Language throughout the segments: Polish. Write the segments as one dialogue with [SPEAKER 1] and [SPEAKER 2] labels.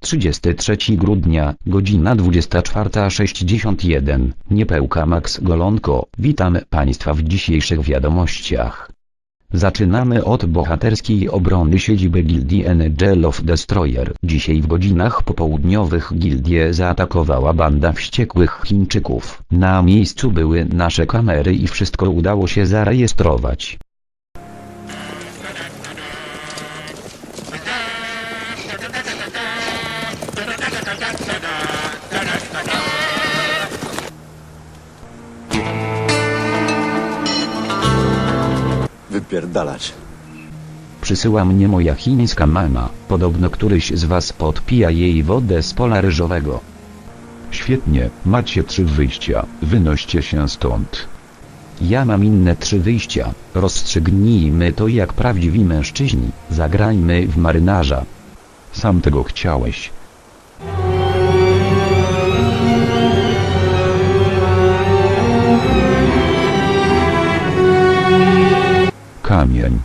[SPEAKER 1] 33 grudnia, godzina 24.61. Niepełka Max Golonko. Witam Państwa w dzisiejszych wiadomościach. Zaczynamy od bohaterskiej obrony siedziby gildii Angel of Destroyer. Dzisiaj w godzinach popołudniowych gildię zaatakowała banda wściekłych Chińczyków. Na miejscu były nasze kamery i wszystko udało się zarejestrować.
[SPEAKER 2] Wypierdalać.
[SPEAKER 1] Przysyła mnie moja chińska mama, podobno któryś z was podpija jej wodę z pola ryżowego.
[SPEAKER 3] Świetnie, macie trzy wyjścia, wynoście się stąd.
[SPEAKER 1] Ja mam inne trzy wyjścia, rozstrzygnijmy to jak prawdziwi mężczyźni, zagrajmy w marynarza.
[SPEAKER 3] Sam tego chciałeś. Kamień.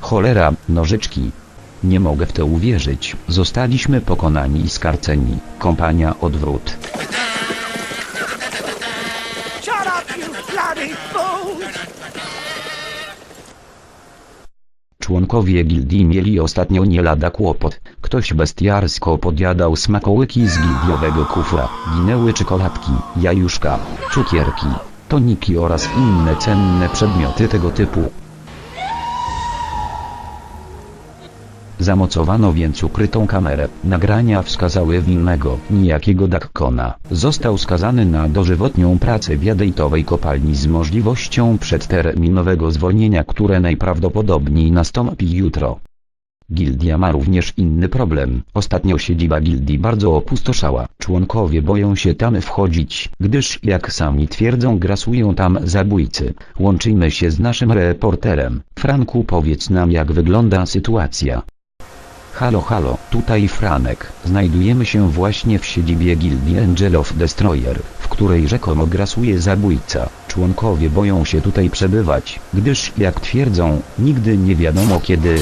[SPEAKER 1] Cholera, nożyczki. Nie mogę w to uwierzyć, zostaliśmy pokonani i skarceni, kompania odwrót.
[SPEAKER 4] Shut up, you bloody fools!
[SPEAKER 1] Członkowie gildii mieli ostatnio nie lada kłopot. Ktoś bestiarsko podjadał smakołyki z gildiowego kufra. Ginęły czekoladki, jajuszka, cukierki, toniki oraz inne cenne przedmioty tego typu. Zamocowano więc ukrytą kamerę. Nagrania wskazały winnego, niejakiego Dakkona. Został skazany na dożywotnią pracę w jadejtowej kopalni z możliwością przedterminowego zwolnienia, które najprawdopodobniej nastąpi jutro. Gildia ma również inny problem. Ostatnio siedziba gildii bardzo opustoszała. Członkowie boją się tam wchodzić, gdyż jak sami twierdzą grasują tam zabójcy. Łączymy się z naszym reporterem. Franku powiedz nam jak wygląda sytuacja. Halo halo, tutaj Franek. Znajdujemy się właśnie w siedzibie gildii Angel of Destroyer, w której rzekomo grasuje zabójca. Członkowie boją się tutaj przebywać, gdyż jak twierdzą, nigdy nie wiadomo kiedy...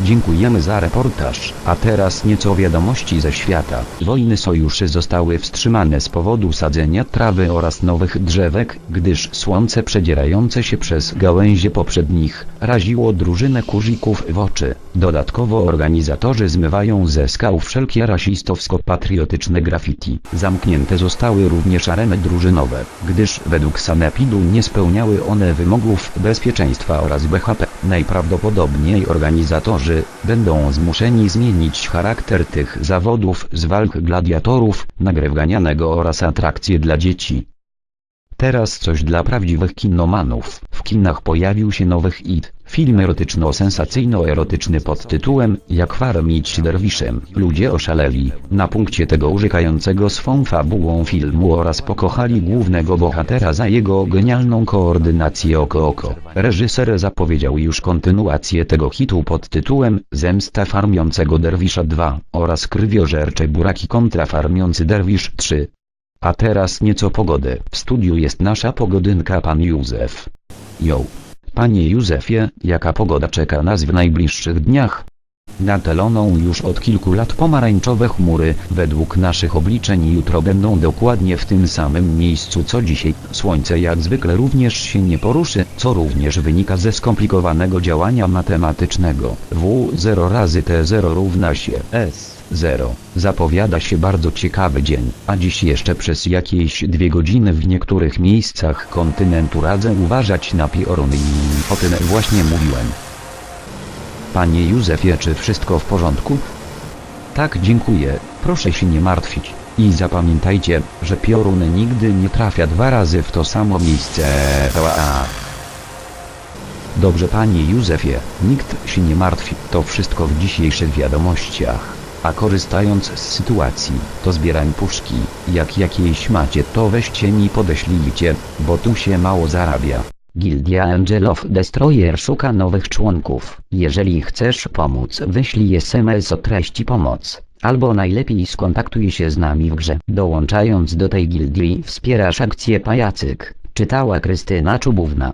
[SPEAKER 1] Dziękujemy za reportaż, a teraz nieco wiadomości ze świata. Wojny sojuszy zostały wstrzymane z powodu sadzenia trawy oraz nowych drzewek, gdyż słońce przedzierające się przez gałęzie poprzednich, raziło drużynę kurzików w oczy. Dodatkowo organizatorzy zmywają ze skał wszelkie rasistowsko-patriotyczne graffiti. Zamknięte zostały również areny drużynowe, gdyż według sanepidu nie spełniały one wymogów bezpieczeństwa oraz BHP. Najprawdopodobniej organizatorzy będą zmuszeni zmienić charakter tych zawodów z walk gladiatorów, na oraz atrakcje dla dzieci. Teraz coś dla prawdziwych kinomanów. W kinach pojawił się nowy hit, film erotyczno-sensacyjno-erotyczny pod tytułem Jak farmić derwiszem. Ludzie oszaleli, na punkcie tego urzekającego swą fabułą filmu oraz pokochali głównego bohatera za jego genialną koordynację oko oko. Reżyser zapowiedział już kontynuację tego hitu pod tytułem Zemsta farmiącego derwisza 2 oraz Krwiożercze buraki kontra farmiący derwisz 3. A teraz nieco pogody. W studiu jest nasza pogodynka pan Józef. Jo. Panie Józefie, jaka pogoda czeka nas w najbliższych dniach? Nad Eloną już od kilku lat pomarańczowe chmury, według naszych obliczeń jutro będą dokładnie w tym samym miejscu co dzisiaj. Słońce jak zwykle również się nie poruszy, co również wynika ze skomplikowanego działania matematycznego. W0 razy T0 równa się S. 0. Zapowiada się bardzo ciekawy dzień, a dziś jeszcze przez jakieś dwie godziny w niektórych miejscach kontynentu radzę uważać na pioruny i o tym właśnie mówiłem. Panie Józefie, czy wszystko w porządku? Tak, dziękuję, proszę się nie martwić. I zapamiętajcie, że piorun nigdy nie trafia dwa razy w to samo miejsce. Dobrze panie Józefie, nikt się nie martwi, to wszystko w dzisiejszych wiadomościach. A korzystając z sytuacji, to zbieram puszki, jak jakieś macie to weźcie mi podeślijcie, bo tu się mało zarabia. Gildia Angel of Destroyer szuka nowych członków. Jeżeli chcesz pomóc wyślij SMS o treści pomoc. Albo najlepiej skontaktuj się z nami w grze. Dołączając do tej gildii wspierasz akcję Pajacyk, czytała Krystyna Czubówna.